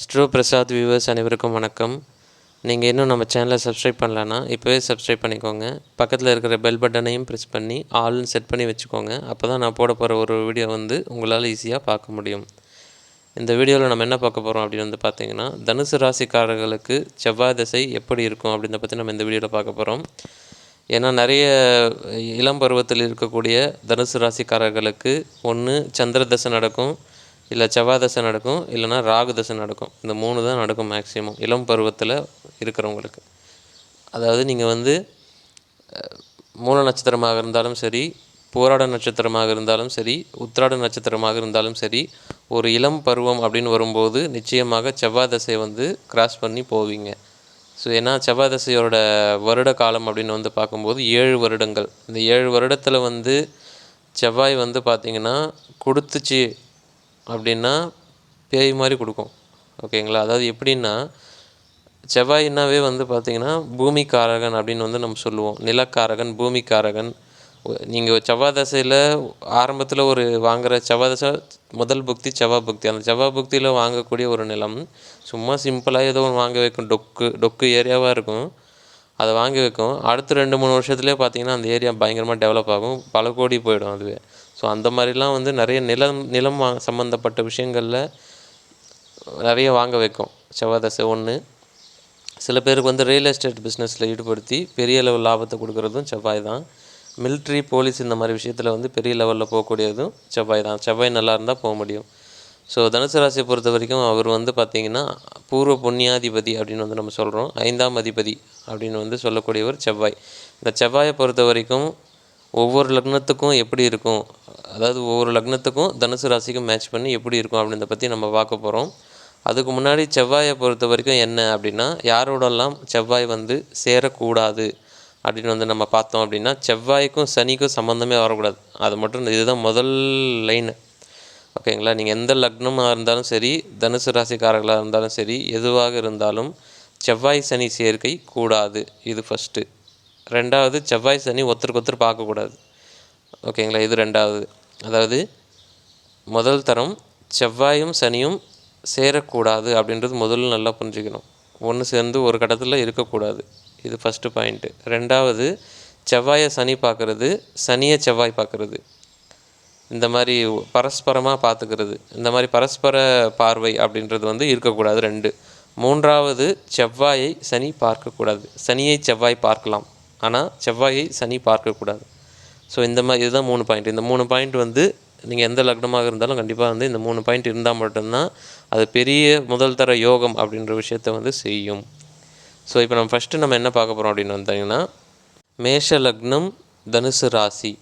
ஸ்ட்ரோ Prasad viewers அனைவருக்கும் வணக்கம். நீங்கள் இன்னும் நம்ம சேனலை சப்ஸ்கிரைப் பண்ணலன்னா இப்போவே சப்ஸ்கிரைப் பண்ணிக்கோங்க. பக்கத்தில் இருக்கிற பெல் பட்டனையும் ப்ரெஸ் பண்ணி ஆல்னு செட் பண்ணி வச்சுக்கோங்க. அப்போ தான் நான் போட போகிற ஒரு வீடியோ வந்து உங்களால் ஈஸியாக பார்க்க முடியும். இந்த வீடியோவில் நம்ம என்ன பார்க்க போகிறோம் அப்படின்னு வந்து பார்த்தீங்கன்னா தனுசு ராசிக்காரர்களுக்கு செவ்வாய் திசை எப்படி இருக்கும் அப்படின்றத பற்றி நம்ம இந்த வீடியோவில் பார்க்க போகிறோம் ஏன்னா நிறைய இளம் பருவத்தில் இருக்கக்கூடிய தனுசு ராசிக்காரர்களுக்கு ஒன்று சந்திர தசை நடக்கும் இல்லை செவ்வாய் தசை நடக்கும் இல்லைன்னா ராகு தசை நடக்கும். இந்த மூணு தான் நடக்கும் மேக்ஸிமம் இளம் பருவத்தில் இருக்கிறவங்களுக்கு. அதாவது நீங்கள் வந்து மூல நட்சத்திரமாக இருந்தாலும் சரி போராட நட்சத்திரமாக இருந்தாலும் சரி உத்திராட நட்சத்திரமாக இருந்தாலும் சரி ஒரு இளம் பருவம் அப்படின்னு வரும்போது நிச்சயமாக செவ்வாய் தசையை வந்து கிராஸ் பண்ணி போவீங்க. ஸோ ஏன்னா செவ்வாய் தசையோட வருட காலம் அப்படின்னு வந்து பார்க்கும்போது ஏழு வருடங்கள். இந்த ஏழு வருடத்தில் வந்து செவ்வாய் வந்து பார்த்திங்கன்னா கொடுத்துச்சு அப்படின்னா பேய் மாதிரி கொடுக்கும். ஓகேங்களா? அதாவது எப்படின்னா செவ்வாயினாவே வந்து பார்த்திங்கன்னா பூமிக்காரகன் அப்படின்னு வந்து நம்ம சொல்லுவோம். நிலக்காரகன் பூமிக்காரகன். நீங்கள் செவ்வாய் தசையில் ஆரம்பத்தில் ஒரு வாங்குகிற செவ்வாய் தசை முதல் புக்தி செவ்வாய் புக்தி. அந்த செவ்வாய் புக்தியில் வாங்கக்கூடிய ஒரு நிலம் சும்மா சிம்பிளாக ஏதோ ஒன்று வாங்க வைக்கும். டொக்கு டொக்கு ஏரியாவாக இருக்கும். அதை வாங்கி வைக்கும். அடுத்த ரெண்டு மூணு வருஷத்துலேயே பார்த்தீங்கன்னா அந்த ஏரியா பயங்கரமாக டெவலப் ஆகும். பல கோடி போயிடும் அதுவே. ஸோ அந்த மாதிரிலாம் வந்து நிறைய நிலம் நிலம் வா சம்மந்தப்பட்ட விஷயங்களில் நிறைய வாங்க வைக்கும். செவ்வாய் தசை ஒன்று சில பேருக்கு வந்து ரியல் எஸ்டேட் பிஸ்னஸில் ஈடுபடுத்தி பெரிய லெவல் லாபத்தை கொடுக்குறதும் செவ்வாய் தான் மிலிட்ரி போலீஸ் இந்த மாதிரி விஷயத்தில் வந்து பெரிய லெவலில் போகக்கூடியதும் செவ்வாய் தான் செவ்வாய் நல்லா இருந்தால் போக முடியும். ஸோ தனுசு ராசியை பொறுத்த வரைக்கும் அவர் வந்து பார்த்திங்கன்னா பூர்வ புண்ணியாதிபதி அப்படின்னு வந்து நம்ம சொல்கிறோம் ஐந்தாம் அதிபதி அப்படின்னு வந்து சொல்லக்கூடியவர் செவ்வாய். இந்த செவ்வாயை பொறுத்த வரைக்கும் ஒவ்வொரு லக்னத்துக்கும் எப்படி இருக்கும்? அதாவது ஒவ்வொரு லக்னத்துக்கும் தனுசு ராசிக்கும் மேட்ச் பண்ணி எப்படி இருக்கும் அப்படின்றத பற்றி நம்ம பார்க்க போகிறோம் அதுக்கு முன்னாடி செவ்வாயை பொறுத்த வரைக்கும் என்ன அப்படின்னா யாரோடெல்லாம் செவ்வாய் வந்து சேரக்கூடாது அப்படின்னு வந்து நம்ம பார்த்தோம் அப்படின்னா செவ்வாய்க்கும் சனிக்கும் சம்மந்தமே வரக்கூடாது. அது மட்டும் இதுதான் முதல் லைனு ஓகேங்களா நீங்கள் எந்த லக்னமாக இருந்தாலும் சரி தனுசு ராசிக்காரர்களாக இருந்தாலும் சரி எதுவாக இருந்தாலும் செவ்வாய் சனி சேர்க்கை கூடாது. இது ஃபஸ்ட்டு ரெண்டாவது செவ்வாய் சனி ஒருத்தருக்கு ஒருத்தர் பார்க்கக்கூடாது. ஓகேங்களா? இது ரெண்டாவது. அதாவது முதல் தரம் செவ்வாயும் சனியும் சேரக்கூடாது அப்படின்றது முதல்ல நல்லா புரிஞ்சுக்கணும். ஒன்று சேர்ந்து ஒரு கட்டத்தில் இருக்கக்கூடாது. இது ஃபஸ்ட்டு பாயிண்ட்டு ரெண்டாவது செவ்வாயை சனி பார்க்குறது சனியை செவ்வாய் பார்க்குறது. இந்த மாதிரி பரஸ்பரமாக பார்த்துக்கிறது. இந்த மாதிரி பரஸ்பர பார்வை அப்படின்றது வந்து இருக்கக்கூடாது ரெண்டு. மூன்றாவது செவ்வாயை சனி பார்க்கக்கூடாது. சனியை செவ்வாய் பார்க்கலாம். ஆனால் செவ்வாயை சனி பார்க்கக்கூடாது ஸோ இந்த மாதிரி இதுதான் மூணு பாயிண்ட் இந்த மூணு பாயிண்ட் வந்து நீங்கள் எந்த லக்னமாக இருந்தாலும் கண்டிப்பாக வந்து இந்த மூணு பாயிண்ட் இருந்தால் மட்டும்தான் அது பெரிய முதல் தர யோகம் அப்படின்ற விஷயத்த வந்து செய்யும். ஸோ இப்போ நம்ம ஃபஸ்ட்டு நம்ம என்ன பார்க்க போகிறோம் அப்படின்னு வந்தீங்கன்னா மேஷ லக்னம் தனுசு ராசி.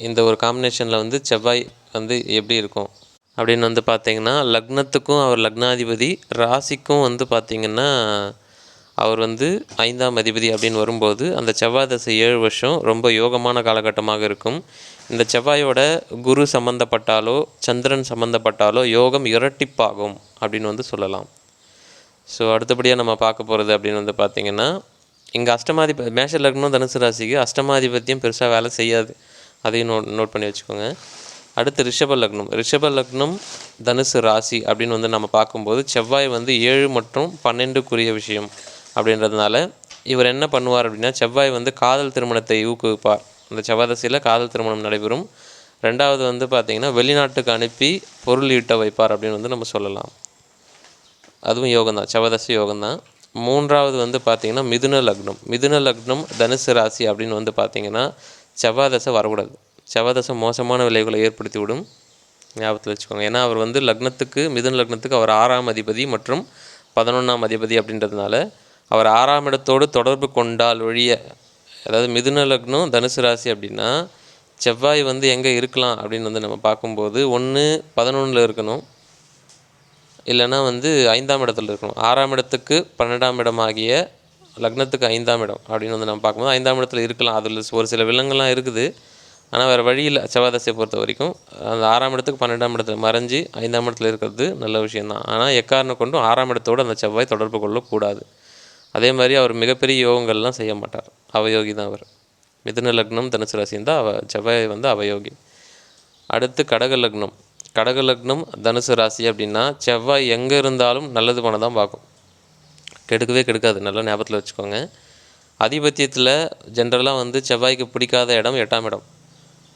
இந்த ஒரு காம்பினேஷனில் வந்து செவ்வாய் வந்து எப்படி இருக்கும்? அப்படின்னு வந்து பார்த்தீங்கன்னா லக்னத்துக்கும் அவர் லக்னாதிபதி ராசிக்கும் வந்து பார்த்திங்கன்னா அவர் வந்து ஐந்தாம் அதிபதி அப்படின்னு வரும்போது அந்த செவ்வாய் தசை ஏழு வருஷம் ரொம்ப யோகமான காலகட்டமாக இருக்கும். இந்த செவ்வாயோட குரு சம்மந்தப்பட்டாலோ சந்திரன் சம்மந்தப்பட்டாலோ யோகம் இரட்டிப்பாகும் அப்படின்னு வந்து சொல்லலாம். ஸோ அடுத்தபடியாக நம்ம பார்க்க போகிறது அப்படின்னு வந்து பார்த்திங்கன்னா இங்கே அஷ்டமாதிப மேஷ லக்னம் தனுசு ராசிக்கு அஷ்டமாதிபத்தியம் பெருசாக வேலை செய்யாது. அதையும் நோட் நோட் பண்ணி வச்சுக்கோங்க. அடுத்து ரிஷப லக்னம். ரிஷப லக்னம் தனுசு ராசி அப்படின்னு வந்து நம்ம பார்க்கும்போது செவ்வாய் வந்து ஏழு மற்றும் பன்னெண்டுக்குரிய விஷயம். அப்படின்றதுனால இவர் என்ன பண்ணுவார் அப்படின்னா செவ்வாய் வந்து காதல் திருமணத்தை ஊக்குவிப்பார். அந்த செவ்வாதசையில் காதல் திருமணம் நடைபெறும். ரெண்டாவது வந்து பார்த்திங்கன்னா வெளிநாட்டுக்கு அனுப்பி பொருள் ஈட்ட வைப்பார் அப்படின்னு வந்து நம்ம சொல்லலாம். அதுவும் யோகம்தான். செவதச யோகம்தான். மூன்றாவது வந்து பார்த்திங்கன்னா மிதுன லக்னம். மிதுன லக்னம் தனுசு ராசி அப்படின்னு வந்து பார்த்திங்கன்னா செவ்வாதசை வரக்கூடாது. செவ்வாதசை மோசமான விளைவுகளை ஏற்படுத்தி விடும் ஞாபகத்தில் வச்சுக்கோங்க. ஏன்னா அவர் வந்து லக்னத்துக்கு மிதுன லக்னத்துக்கு அவர் ஆறாம் அதிபதி மற்றும் பதினொன்றாம் அதிபதி அப்படின்றதுனால அவர் ஆறாம் இடத்தோடு தொடர்பு கொண்டால் ஒழிய அதாவது மிதுன லக்னம் தனுசு ராசி அப்படின்னா செவ்வாய் வந்து எங்கே இருக்கலாம் அப்படின்னு வந்து நம்ம பார்க்கும்போது ஒன்று பதினொன்றில் இருக்கணும். இல்லைன்னா வந்து ஐந்தாம் இடத்துல இருக்கணும். ஆறாம் இடத்துக்கு பன்னெண்டாம் இடம் ஆகிய லக்னத்துக்கு ஐந்தாம் இடம் அப்படின்னு வந்து நம்ம பார்க்கும்போது ஐந்தாம் இடத்துல இருக்கலாம். அதில் ஒரு சில விலங்குலாம் இருக்குது. ஆனால் வேறு வழியில் செவ்வாதசையை பொறுத்த வரைக்கும் அந்த ஆறாம் இடத்துக்கு பன்னெண்டாம் இடத்துல மறைஞ்சு ஐந்தாம் இடத்துல இருக்கிறது நல்ல விஷயந்தான் ஆனால் எக்காரணம் கொண்டும் ஆறாம் இடத்தோடு அந்த செவ்வாய் தொடர்பு கொள்ளக்கூடாது. அதே மாதிரி அவர் மிகப்பெரிய யோகங்கள்லாம் செய்ய மாட்டார். அவயோகி தான் அவர். மிதுன லக்னம் தனுசு ராசின்னு தான் அவ செவ்வாய் வந்து அவயோகி. அடுத்து கடக லக்னம். கடக லக்னம் தனுசு ராசி அப்படின்னா செவ்வாய் எங்கே இருந்தாலும் நல்லது பண்ண தான் பார்க்கும். கெடுக்கவே கெடுக்காது. நல்லா ஞாபகத்தில் வச்சுக்கோங்க. அதிபத்தியத்தில் ஜென்ரலாக வந்து செவ்வாய்க்கு பிடிக்காத இடம் எட்டாம் இடம்.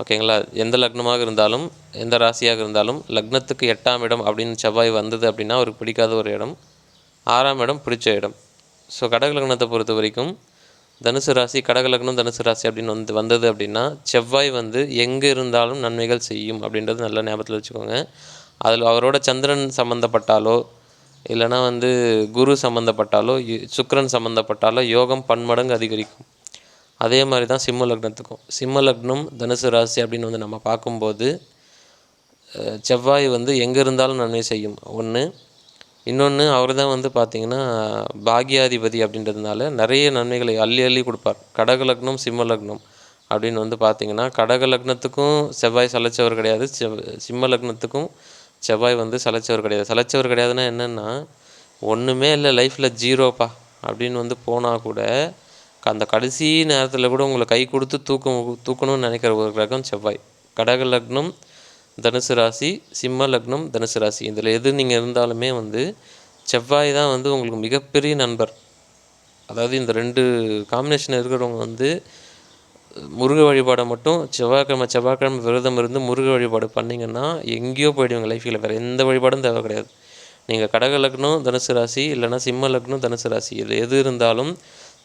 ஓகேங்களா எந்த லக்னமாக இருந்தாலும் எந்த ராசியாக இருந்தாலும் லக்னத்துக்கு எட்டாம் இடம் அப்படின்னு செவ்வாய் வந்தது அப்படின்னா அவருக்கு பிடிக்காத ஒரு இடம். ஆறாம் இடம் பிடிச்ச இடம். ஸோ கடக லக்னத்தை பொறுத்த வரைக்கும் தனுசு ராசி கடக லக்னம் தனுசு ராசி அப்படின்னு வந்து வந்தது அப்படின்னா செவ்வாய் வந்து எங்கே இருந்தாலும் நன்மைகள் செய்யும் அப்படின்றது நல்ல ஞாபகத்தில் வச்சுக்கோங்க. அதில் அவரோட சந்திரன் சம்மந்தப்பட்டாலோ இல்லைனா வந்து குரு சம்மந்தப்பட்டாலோ சுக்கரன் சுக்கிரன் சம்மந்தப்பட்டாலோ யோகம் பன்மடங்கு அதிகரிக்கும். அதே மாதிரி தான் சிம்ம லக்னத்துக்கும். சிம்ம லக்னம் தனுசு ராசி அப்படின்னு வந்து நம்ம பார்க்கும்போது செவ்வாய் வந்து எங்கே இருந்தாலும் நன்மை செய்யும். ஒன்று இன்னொன்று அவர் தான் வந்து பார்த்திங்கன்னா பாக்யாதிபதி அப்படின்றதுனால நிறைய நன்மைகளை அள்ளி அள்ளி கொடுப்பார். கடக லக்னம் சிம்ம லக்னம் அப்படின்னு வந்து பார்த்திங்கன்னா கடக லக்னத்துக்கும் செவ்வாய் சலைச்சவர் கிடையாது. செவ் சிம்ம லக்னத்துக்கும் செவ்வாய் வந்து சலைச்சவர் கிடையாது. சலைச்சவர் கிடையாதுன்னா என்னென்னா ஒன்றுமே இல்லை லைஃப்பில் ஜீரோப்பா அப்படின்னு வந்து போனால் கூட அந்த கடைசி நேரத்தில் கூட உங்களை கை கொடுத்து தூக்கம் தூக்கணும்னு நினைக்கிற ஒரு கிரகம் செவ்வாய். கடக லக்னம் தனுசு ராசி சிம்ம லக்னம் தனுசு ராசி. இதில் எது நீங்கள் இருந்தாலுமே வந்து செவ்வாய் தான் வந்து உங்களுக்கு மிகப்பெரிய நண்பர். அதாவது இந்த ரெண்டு காம்பினேஷன் இருக்கிறவங்க வந்து முருக வழிபாடை மட்டும் செவ்வாய்க்கிழமை செவ்வாய்க்கிழமை விரதம் இருந்து முருக வழிபாடு பண்ணிங்கன்னா எங்கேயோ போயிடுவீங்க லைஃப்பில் வேறு எந்த வழிபாடும் தேவை கிடையாது. நீங்கள் கடக லக்னம் தனுசு ராசி இல்லைனா சிம்ம லக்னம் தனுசு ராசி. இதில் எது இருந்தாலும்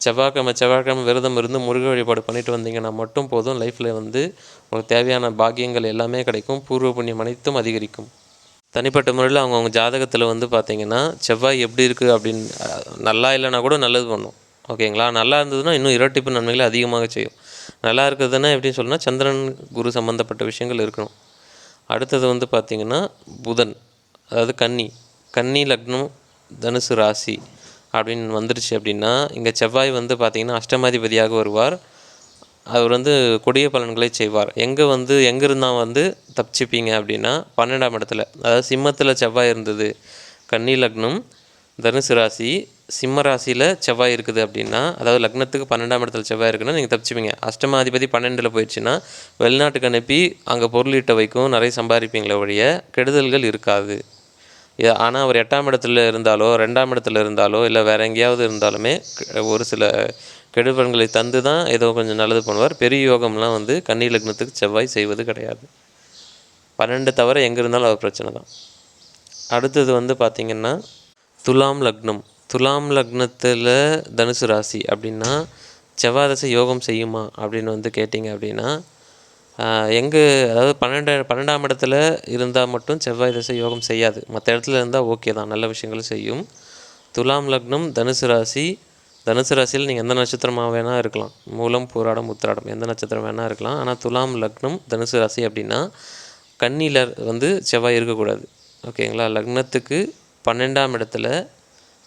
செவ்வாய்க்கிழமை செவ்வாய்க்கிழமை விரதம் இருந்து முருக வழிபாடு பண்ணிட்டு வந்தீங்கன்னா மட்டும் போதும். லைஃப்பில் வந்து உங்களுக்கு தேவையான பாக்கியங்கள் எல்லாமே கிடைக்கும். பூர்வ புண்ணியம் அனைத்தும் அதிகரிக்கும். தனிப்பட்ட முறையில் அவங்கவுங்க ஜாதகத்தில் வந்து பார்த்தீங்கன்னா செவ்வாய் எப்படி இருக்குது அப்படின்னு நல்லா இல்லைனா கூட நல்லது பண்ணும். ஓகேங்களா நல்லா இருந்ததுன்னா இன்னும் இரட்டிப்பு நன்மைகளை அதிகமாக செய்யும். நல்லா இருக்கிறதுனா எப்படின்னு சொன்னால் சந்திரன் குரு சம்மந்தப்பட்ட விஷயங்கள் இருக்கணும். அடுத்தது வந்து பார்த்திங்கன்னா புதன் அதாவது கன்னி. கன்னி லக்னம் தனுசு ராசி. அப்படின்னு வந்துருச்சு அப்படின்னா இங்கே செவ்வாய் வந்து பார்த்திங்கன்னா அஷ்டமாதிபதியாக வருவார். அவர் வந்து கொடிய பலன்களை செய்வார். எங்கே வந்து எங்கே இருந்தால் வந்து தப்பிச்சுப்பீங்க அப்படின்னா பன்னெண்டாம் இடத்துல. அதாவது சிம்மத்தில் செவ்வாய் இருந்தது கன்னி லக்னம் தனுசு ராசி சிம்ம ராசியில் செவ்வாய் இருக்குது அப்படின்னா அதாவது லக்னத்துக்கு பன்னெண்டாம் இடத்துல செவ்வாய் இருக்குன்னா நீங்கள் தப்பிச்சுப்பீங்க. அஷ்டமாதிபதி பன்னெண்டில் போயிடுச்சுன்னா வெளிநாட்டுக்கு அனுப்பி அங்கே பொருளீட்ட வைக்கும் நிறைய சம்பாதிப்பீங்களே ஒழிய கெடுதல்கள் இருக்காது. ஆனால் அவர் எட்டாம் இடத்துல இருந்தாலோ ரெண்டாம் இடத்துல இருந்தாலோ இல்லை வேறு எங்கேயாவது இருந்தாலுமே ஒரு சில கெடுபலன்களை தந்து தான் ஏதோ கொஞ்சம் நல்லது பண்ணுவார். பெரிய யோகம்லாம் வந்து கன்னி லக்னத்துக்கு செவ்வாய் செய்வது கிடையாது. பன்னெண்டு தவிர எங்கே இருந்தாலும் அது பிரச்சனை தான். அடுத்தது வந்து பார்த்திங்கன்னா துலாம் லக்னம். துலாம் லக்னத்தில் தனுசு ராசி அப்படின்னா செவ்வாய் தசை யோகம் செய்யுமா அப்படின்னு வந்து கேட்டிங்க அப்படின்னா எங்கு அதாவது பன்னெண்டு பன்னெண்டாம் இடத்துல இருந்தால் மட்டும் செவ்வாய் தசை யோகம் செய்யாது. மற்ற இடத்துல இருந்தால் ஓகே தான். நல்ல விஷயங்கள் செய்யும். துலாம் லக்னம் தனுசு ராசி. தனுசு ராசியில் நீங்கள் எந்த நட்சத்திரமாக வேணால் இருக்கலாம். மூலம் போராடம் உத்திராடம் எந்த நட்சத்திரம் வேணால் இருக்கலாம். ஆனால் துலாம் லக்னம் தனுசு ராசி அப்படின்னா கண்ணியில் வந்து செவ்வாய் இருக்கக்கூடாது. ஓகேங்களா? லக்னத்துக்கு பன்னெண்டாம் இடத்துல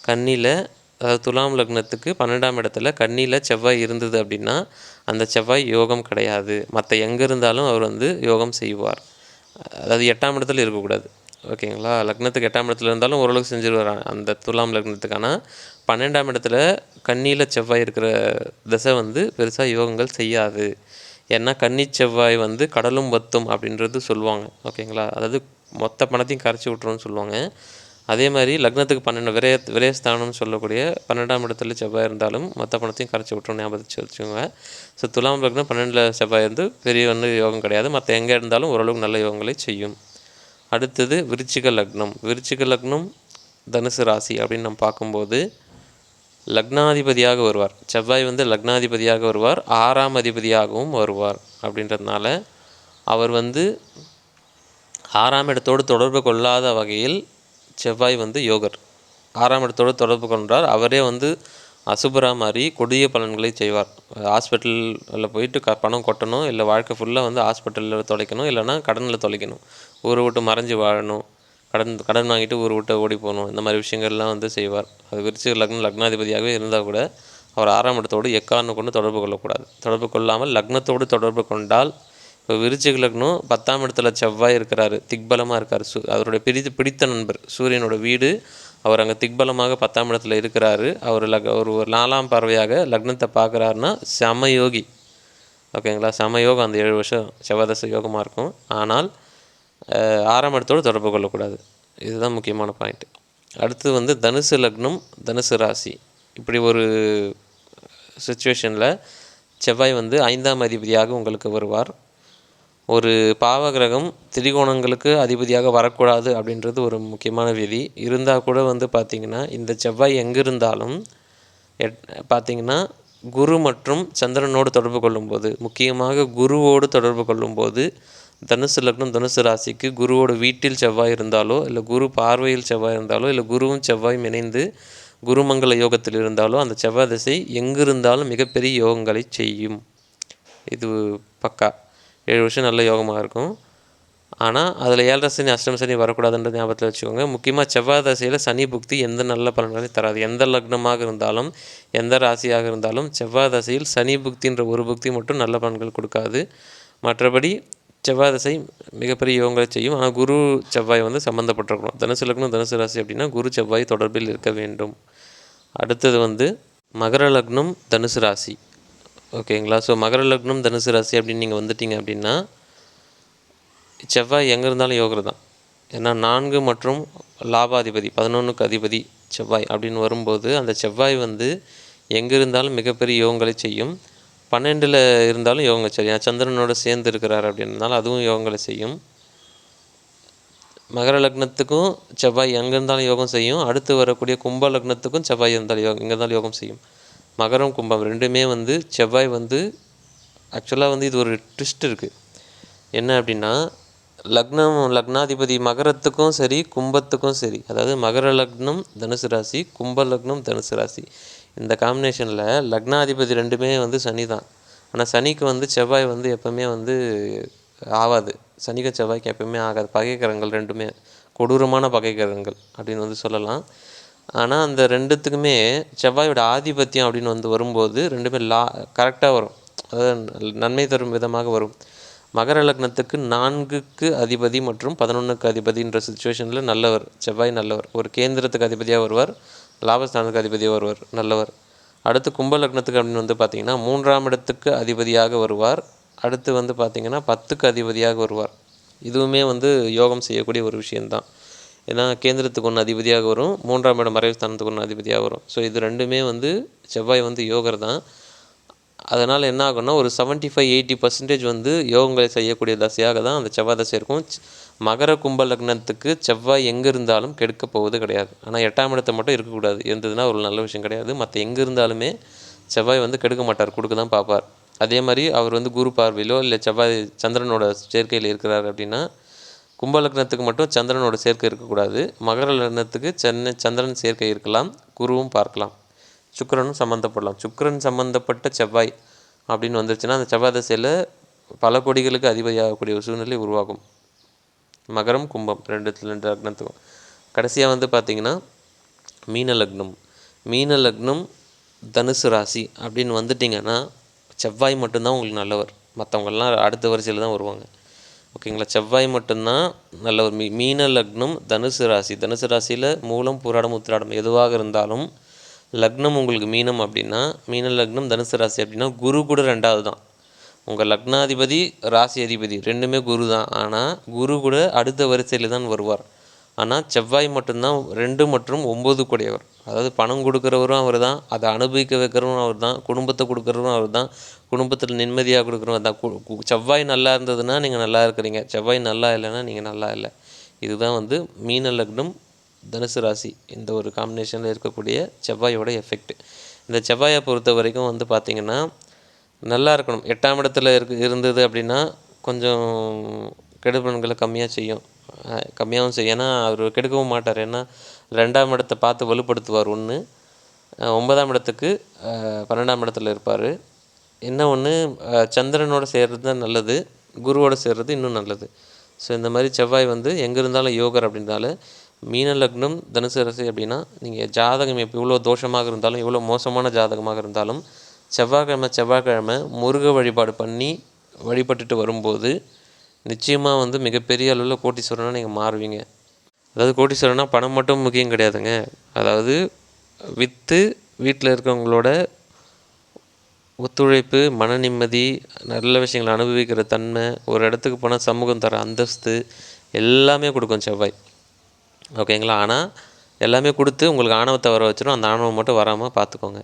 கண்ணியில் அதாவது துலாம் லக்னத்துக்கு பன்னெண்டாம் இடத்துல கண்ணியில் செவ்வாய் இருந்தது அப்படின்னா அந்த செவ்வாய் யோகம் கிடையாது. மற்ற எங்கே இருந்தாலும் அவர் வந்து யோகம் செய்வார். அதாவது எட்டாம் இடத்துல இருக்கக்கூடாது. ஓகேங்களா? லக்னத்துக்கு எட்டாம் இடத்துல இருந்தாலும் ஓரளவுக்கு செஞ்சுருவார்? அந்த துலாம் லக்னத்துக்கு ஆனால் பன்னெண்டாம் இடத்துல கண்ணியில் செவ்வாய் இருக்கிற திசை வந்து பெருசாக யோகங்கள் செய்யாது. ஏன்னா கன்னி செவ்வாய் வந்து கடலும் வத்தும் அப்படின்றது சொல்லுவாங்க. ஓகேங்களா? அதாவது மொத்த பணத்தையும் கரைச்சி விட்ருன்னு சொல்லுவாங்க. அதே மாதிரி லக்னத்துக்கு பன்னெண்டு விரய விரயஸ்தானம்னு சொல்லக்கூடிய பன்னெண்டாம் இடத்துல செவ்வாய் இருந்தாலும் மொத்த பணத்தையும் கரைச்சி விட்டுரும் ஞாபகம் வச்சுக்கோங்க. ஸோ துலாம் லக்னம் பன்னெண்டில் செவ்வாய் இருந்து பெரிய ஒன்று யோகம் கிடையாது. மற்ற எங்கே இருந்தாலும் ஓரளவுக்கு நல்ல யோகங்களை செய்யும். அடுத்தது விருச்சிக லக்னம். விருச்சிக லக்னம் தனுசு ராசி அப்படின்னு நம்ம பார்க்கும்போது லக்னாதிபதியாக வருவார். செவ்வாய் வந்து லக்னாதிபதியாக வருவார். ஆறாம் அதிபதியாகவும் வருவார் அப்படின்றதுனால அவர் வந்து ஆறாம் இடத்தோடு தொடர்பு கொள்ளாத வகையில் செவ்வாய் வந்து யோகர். ஆறாம் இடத்தோடு தொடர்பு கொண்டார். அவரே வந்து அசுபரா மாதிரி கொடிய பலன்களை செய்வார். ஹாஸ்பிட்டலில் போயிட்டு க பணம் கொட்டணும் இல்லை வாழ்க்கை ஃபுல்லாக வந்து ஹாஸ்பிட்டலில் தொலைக்கணும் இல்லைன்னா கடனில் தொலைக்கணும். ஊரை விட்டு மறைஞ்சு வாழணும் கடன் கடன் வாங்கிட்டு ஊரை விட்டு ஓடி போகணும் இந்த மாதிரி விஷயங்கள்லாம் வந்து செய்வார். அது விருச்சிக லக்ன லக்னாதிபதியாகவே இருந்தால் கூட அவர் ஆறாம் இடத்தோடு எக்காரணம் கொண்டு தொடர்பு கொள்ளக்கூடாது. தொடர்பு கொள்ளாமல் லக்னத்தோடு தொடர்பு கொண்டால் இப்போ விருச்சிக லக்னம் பத்தாம் இடத்துல செவ்வாய் இருக்கிறாரு திக்பலமாக இருக்கார். சு அவருடைய பிடித்து பிடித்த நண்பர் சூரியனோட வீடு அவர் அங்கே திக்பலமாக பத்தாம் இடத்துல இருக்கிறாரு. அவர் லக் ஒரு ஒரு நாலாம் பார்வையாக லக்னத்தை பார்க்குறாருன்னா சமயோகி. ஓகேங்களா சமயோகம் அந்த ஏழு வருஷம் செவ்வாதச யோகமாக இருக்கும். ஆனால் ஆறாம் இடத்தோடு தொடர்பு கொள்ளக்கூடாது. இதுதான் முக்கியமான பாயிண்ட் அடுத்து வந்து தனுசு லக்னம் தனுசு ராசி. இப்படி ஒரு சுச்சுவேஷனில் செவ்வாய் வந்து ஐந்தாம் அதிபதியாக உங்களுக்கு வருவார். ஒரு பாவகிரகம் திரிகோணங்களுக்கு அதிபதியாக வரக்கூடாது அப்படின்றது ஒரு முக்கியமான விதி. இருந்தால் கூட வந்து பார்த்திங்கன்னா இந்த செவ்வாய் எங்கே இருந்தாலும் எட் பார்த்திங்கன்னா குரு மற்றும் சந்திரனோடு தொடர்பு கொள்ளும்போது முக்கியமாக குருவோடு தொடர்பு கொள்ளும்போது தனுசு லக்னம் தனுசு ராசிக்கு குருவோட வீட்டில் செவ்வாய் இருந்தாலோ இல்லை குரு பார்வையில் செவ்வாய் இருந்தாலோ இல்லை குருவும் செவ்வாயும் இணைந்து குருமங்கல யோகத்தில் இருந்தாலோ அந்த செவ்வாய் திசை எங்கிருந்தாலும் மிகப்பெரிய யோகங்களை செய்யும். இது பக்கா. ஏழு வருஷம் நல்ல யோகமாக இருக்கும். ஆனால் அதில் ஏழரை சனி அஷ்டம சனி வரக்கூடாதுன்ற ஞாபகத்தில் வச்சுக்கோங்க. முக்கியமாக செவ்வாய் தசையில் சனி புக்தி எந்த நல்ல பலன்களையும் தராது. எந்த லக்னமாக இருந்தாலும் எந்த ராசியாக இருந்தாலும் செவ்வாய் தசையில் சனி புக்தின்ற ஒரு புக்தி மட்டும் நல்ல பலன்கள் கொடுக்காது. மற்றபடி செவ்வாய் தசை மிகப்பெரிய யோகங்களை செய்யும். ஆனால் குரு செவ்வாய் வந்து சம்மந்தப்பட்டிருக்கணும் தனுசு லக்னம் தனுசு ராசி அப்படின்னா குரு செவ்வாய் தொடர்பில் இருக்க வேண்டும். அடுத்தது வந்து மகர லக்னம் தனுசு ராசி. ஓகேங்களா? ஸோ மகர லக்னம் தனுசு ராசி அப்படின்னு நீங்கள் வந்துட்டீங்க அப்படின்னா செவ்வாய் எங்கே இருந்தாலும் யோகர் தான். ஏன்னா நான்கு மற்றும் லாபாதிபதி பதினொன்றுக்கு அதிபதி செவ்வாய் அப்படின்னு வரும்போது அந்த செவ்வாய் வந்து எங்கே இருந்தாலும் மிகப்பெரிய யோகங்களை செய்யும். பன்னெண்டில் இருந்தாலும் யோகங்களை செய்யும். சந்திரனோடு சந்திரனோட சேர்ந்து இருக்கிறார் அப்படின்றனால அதுவும் யோகங்களை செய்யும். மகர லக்னத்துக்கும் செவ்வாய் எங்கே இருந்தாலும் யோகம் செய்யும். அடுத்து வரக்கூடிய கும்ப லக்னத்துக்கும் செவ்வாய் இருந்தாலும் யோகம் எங்கே இருந்தாலும் யோகம் செய்யும். மகரம் கும்பம் ரெண்டுமே வந்து செவ்வாய் வந்து ஆக்சுவலாக வந்து இது ஒரு ட்விஸ்ட் இருக்குது என்ன அப்படின்னா லக்னம் லக்னாதிபதி மகரத்துக்கும் சரி கும்பத்துக்கும் சரி அதாவது மகர லக்னம் தனுசு ராசி கும்ப லக்னம் தனுசு ராசி இந்த காம்பினேஷனில் லக்னாதிபதி ரெண்டுமே வந்து சனி தான். ஆனால் சனிக்கு வந்து செவ்வாய் வந்து எப்பவுமே வந்து ஆகாது சனிக்கு செவ்வாய்க்கு எப்பவுமே ஆகாது. பகைக்கிரகங்கள் ரெண்டுமே கொடூரமான பகைக்கரங்கள் அப்படின்னு வந்து சொல்லலாம். ஆனால் அந்த ரெண்டுத்துக்குமே செவ்வாயோட ஆதிபத்தியம் அப்படின்னு வந்து வரும்போது ரெண்டுமே லா கரெக்டாக வரும். அதாவது நன்மை தரும் விதமாக வரும். மகர லக்னத்துக்கு நான்குக்கு அதிபதி மற்றும் பதினொன்றுக்கு அதிபதின்ற சுச்சுவேஷனில் நல்லவர் செவ்வாய் நல்லவர். ஒரு கேந்திரத்துக்கு அதிபதியாக வருவார் லாபஸ்தானத்துக்கு அதிபதியாக வருவார் நல்லவர். அடுத்து கும்ப லக்னத்துக்கு அப்படின்னு வந்து பார்த்தீங்கன்னா மூன்றாம் இடத்துக்கு அதிபதியாக வருவார். அடுத்து வந்து பார்த்தீங்கன்னா பத்துக்கு அதிபதியாக வருவார். இதுவுமே வந்து யோகம் செய்யக்கூடிய ஒரு விஷயந்தான் ஏன்னா கேந்திரத்துக்கு ஒன்று அதிபதியாக வரும் மூன்றாம் இடம் மறைவு ஸ்தானத்துக்கு ஒன்று அதிபதியாக வரும். ஸோ இது ரெண்டுமே வந்து செவ்வாய் வந்து யோகர் தான். அதனால் என்ன ஆகும்னா ஒரு செவன்ட்டி ஃபைவ் எயிட்டி பர்சன்டேஜ் வந்து யோகங்களை செய்யக்கூடிய தசையாக தான் அந்த செவ்வாய் தசை இருக்கும். மகர கும்ப லக்னத்துக்கு செவ்வாய் எங்கே இருந்தாலும் கெடுக்க போவது கிடையாது. ஆனால் எட்டாம் இடத்தை மட்டும் இருக்கக்கூடாது. இருந்ததுன்னா ஒரு நல்ல விஷயம் கிடையாது. மற்ற எங்கே இருந்தாலுமே செவ்வாய் வந்து கெடுக்க மாட்டார். கொடுக்க தான் பார்ப்பார். அதே மாதிரி அவர் வந்து குரு பார்வையிலோ இல்லை செவ்வாய் சந்திரனோட சேர்க்கையில் இருக்கிறார் அப்படின்னா கும்ப லக்னத்துக்கு மட்டும் சந்திரனோட சேர்க்கை இருக்கக்கூடாது. மகர லக்னத்துக்கு சென்னை சந்திரன் சேர்க்கை இருக்கலாம். குருவும் பார்க்கலாம். சுக்கரனும் சம்மந்தப்படலாம் சுக்கரன் சம்மந்தப்பட்ட செவ்வாய் அப்படின்னு வந்துருச்சுன்னா அந்த செவ்வாய் தசையில் பல கொடிகளுக்கு அதிபதியாகக்கூடிய ஒரு சூழ்நிலை உருவாகும். மகரம் கும்பம் ரெண்டு ரெண்டு லக்னத்துக்கும். கடைசியாக வந்து பார்த்தீங்கன்னா மீன லக்னம். மீன லக்னம் தனுசு ராசி அப்படின்னு வந்துட்டிங்கன்னா செவ்வாய் மட்டும்தான் உங்களுக்கு நல்லவர். மற்றவங்கள்லாம் அடுத்த வரிசையில் தான் வருவாங்க. ஓகேங்களா? செவ்வாய் மட்டும்தான் நல்ல ஒரு மீ மீன லக்னம் தனுசு ராசி. தனுசு ராசியில் மூலம் புராடம் உத்திராடம் எதுவாக இருந்தாலும் லக்னம் உங்களுக்கு மீனம் அப்படின்னா மீன லக்னம் தனுசு ராசி அப்படின்னா குரு கூட ரெண்டாவது தான். உங்கள் லக்னாதிபதி ராசி அதிபதி ரெண்டுமே குரு தான். ஆனால் குரு கூட அடுத்த வரிசையில் தான் வருவார். ஆனால் செவ்வாய் மட்டும்தான் ரெண்டு மற்றும் ஒம்பது கூடியவர். அதாவது பணம் கொடுக்குறவரும் அவர் தான் அதை அனுபவிக்க வைக்கிறவரும் அவர் தான் குடும்பத்தை கொடுக்குறவரும் அவர் தான் குடும்பத்தில் நிம்மதியாக கொடுக்குறவர் தான். செவ்வாய் நல்லா இருந்ததுன்னா நீங்கள் நல்லா இருக்கிறீங்க. செவ்வாய் நல்லா இல்லைன்னா நீங்கள் நல்லா இல்லை. இதுதான் வந்து மீன லக்னம் தனுசு ராசி இந்த ஒரு காம்பினேஷனில் இருக்கக்கூடிய செவ்வாயோட எஃபெக்ட் இந்த செவ்வாயை பொறுத்த வரைக்கும் வந்து பார்த்திங்கன்னா நல்லா இருக்கணும். எட்டாம் இடத்துல இருக்கு இருந்தது அப்படின்னா கொஞ்சம் கெடுபலன்களை கம்மியாக செய்யும். கம்மியாகவும் செய்யும் ஏன்னா அவர் கெடுக்கவும் மாட்டார். ஏன்னா ரெண்டாம் இடத்தை பார்த்து வலுப்படுத்துவார் ஒன்று ஒன்பதாம் இடத்துக்கு பன்னெண்டாம் இடத்துல இருப்பார். என்ன ஒன்று சந்திரனோட சேர்றது தான் நல்லது. குருவோட சேர்றது இன்னும் நல்லது. ஸோ இந்த மாதிரி செவ்வாய் வந்து எங்கே இருந்தாலும் யோகர் அப்படின்னால மீன லக்னம் தனுசு ரசி அப்படின்னா நீங்கள் ஜாதகம் எப்போ இவ்வளோ தோஷமாக இருந்தாலும் எவ்வளோ மோசமான ஜாதகமாக இருந்தாலும் செவ்வாய்க்கிழமை செவ்வாய்க்கிழமை முருக வழிபாடு பண்ணி வழிபட்டுட்டு வரும்போது நிச்சயமாக வந்து மிகப்பெரிய அளவில் கோட்டீஸ்வரனாக நீங்கள் மாறுவீங்க. அதாவது கோட்டீஸ்வரனா பணம் மட்டும் முக்கியம் கிடையாதுங்க. அதாவது விற்று வீட்டில் இருக்கவங்களோட ஒத்துழைப்பு மன நிம்மதி நல்ல விஷயங்களை அனுபவிக்கிற தன்மை ஒரு இடத்துக்கு போனால் சமூகம் தர அந்தஸ்து எல்லாமே கொடுக்கும் செவ்வாய். ஓகேங்களா? ஆனால் எல்லாமே கொடுத்து உங்களுக்கு ஆணவத்தை வர வச்சிடும் அந்த ஆணவம் மட்டும் வராமல் பார்த்துக்கோங்க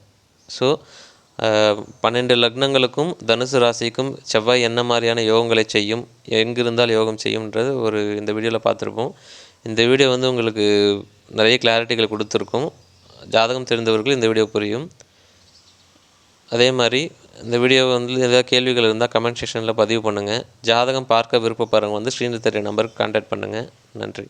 ஸோ பன்னெண்டு லக்னங்களுக்கும் தனுசு ராசிக்கும் செவ்வாய் என்ன மாதிரியான யோகங்களை செய்யும் எங்கிருந்தால் யோகம் செய்யும்ன்றது ஒரு இந்த வீடியோவில் பார்த்துருப்போம். இந்த வீடியோ வந்து உங்களுக்கு நிறைய கிளாரிட்டிகள் கொடுத்துருக்கும். ஜாதகம் தெரிந்தவர்கள் இந்த வீடியோ புரியும். அதே மாதிரி இந்த வீடியோ வந்து ஏதாவது கேள்விகள் இருந்தால் கமெண்ட் செக்ஷனில் பதிவு பண்ணுங்கள் ஜாதகம் பார்க்க விருப்பப்படுறவங்க வந்து ஸ்க்ரீனில் நம்பருக்கு கான்டாக்ட் பண்ணுங்கள் நன்றி.